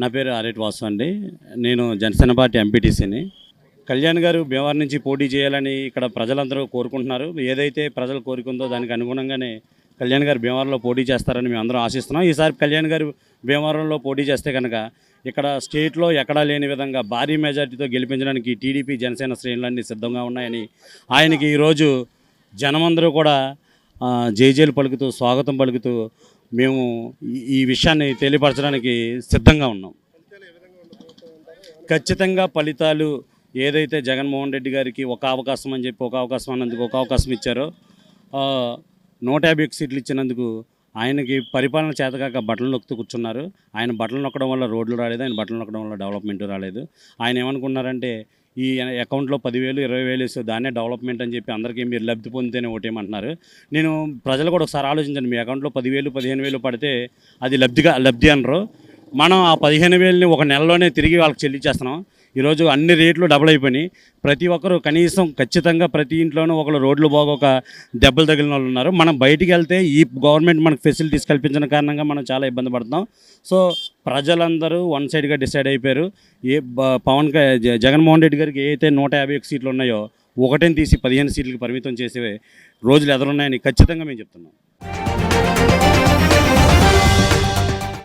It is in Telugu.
నా పేరు ఆరేట్ వాసు అండి. నేను జనసేన పార్టీ ఎంపీటీసీని కళ్యాణ్ గారు భీమవరం నుంచి పోటీ చేయాలని ఇక్కడ ప్రజలందరూ కోరుకుంటున్నారు. ఏదైతే ప్రజలు కోరుకుందో దానికి అనుగుణంగానే కళ్యాణ్ గారు భీమవరంలో పోటీ చేస్తారని మేము అందరం ఆశిస్తున్నాం. ఈసారి కళ్యాణ్ గారు భీమవరంలో పోటీ చేస్తే కనుక ఇక్కడ స్టేట్లో ఎక్కడా లేని విధంగా భారీ మెజార్టీతో గెలిపించడానికి టీడీపీ జనసేన శ్రేణులన్నీ సిద్ధంగా ఉన్నాయని ఆయనకి ఈరోజు జనమందరూ కూడా జైజేలు పలుకుతూ స్వాగతం పలుకుతూ మేము ఈ- విషయాన్ని తెలియపరచడానికి సిద్ధంగా ఉన్నాం. ఖచ్చితంగా ఫలితాలు ఏదైతే జగన్మోహన్ రెడ్డి గారికి ఒక అవకాశం అని చెప్పి ఒక అవకాశం అన్నందుకు ఒక అవకాశం ఇచ్చారో నూట యాభై సీట్లు ఇచ్చినందుకు ఆయనకి పరిపాలన చేతకాక బట్టలు నొక్కుతూ కూర్చున్నారు. ఆయన బట్టలు నొక్కడం వల్ల రోడ్లు రాలేదు ఆయన బట్టలు నొక్కడం వల్ల డెవలప్మెంట్ రాలేదు. ఆయన ఏమనుకున్నారంటే ఈ అకౌంట్లో పదివేలు ఇరవై వేలు వేస్తే దాన్నే డెవలప్మెంట్ అని చెప్పి అందరికీ మీరు లబ్ధి పొందితేనే ఓటేయమంటున్నారు. నేను ప్రజలు కూడా ఒకసారి ఆలోచించండి మీ అకౌంట్లో పదివేలు పదిహేను వేలు పడితే అది లబ్ధిగా లబ్ధి అనరు. మనం ఆ పదిహేను వేలని ఒక నెలలోనే తిరిగి వాళ్ళకి చెల్లించేస్తున్నాం. ఈరోజు అన్ని రేట్లు డబుల్ అయిపోయినాయి. ప్రతి ఒక్కరు కనీసం ఖచ్చితంగా ప్రతి ఇంట్లోనూ ఒకరు రోడ్లు బాగోక దెబ్బలు తగిలిన వాళ్ళు ఉన్నారు. మనం బయటికి వెళ్తే ఈ గవర్నమెంట్ మనకు ఫెసిలిటీస్ కల్పించిన కారణంగా మనం చాలా ఇబ్బంది పడుతున్నాం. సో ప్రజలందరూ వన్ సైడ్గా డిసైడ్ అయిపోయారు. ఏ పవన్ జగన్మోహన్ రెడ్డి గారికి ఏదైతే నూట యాభై సీట్లు ఉన్నాయో ఒకటిని తీసి పదిహేను సీట్లకు పరిమితం చేసే రోజులు ఎదురున్నాయని ఖచ్చితంగా మేము చెప్తున్నాం.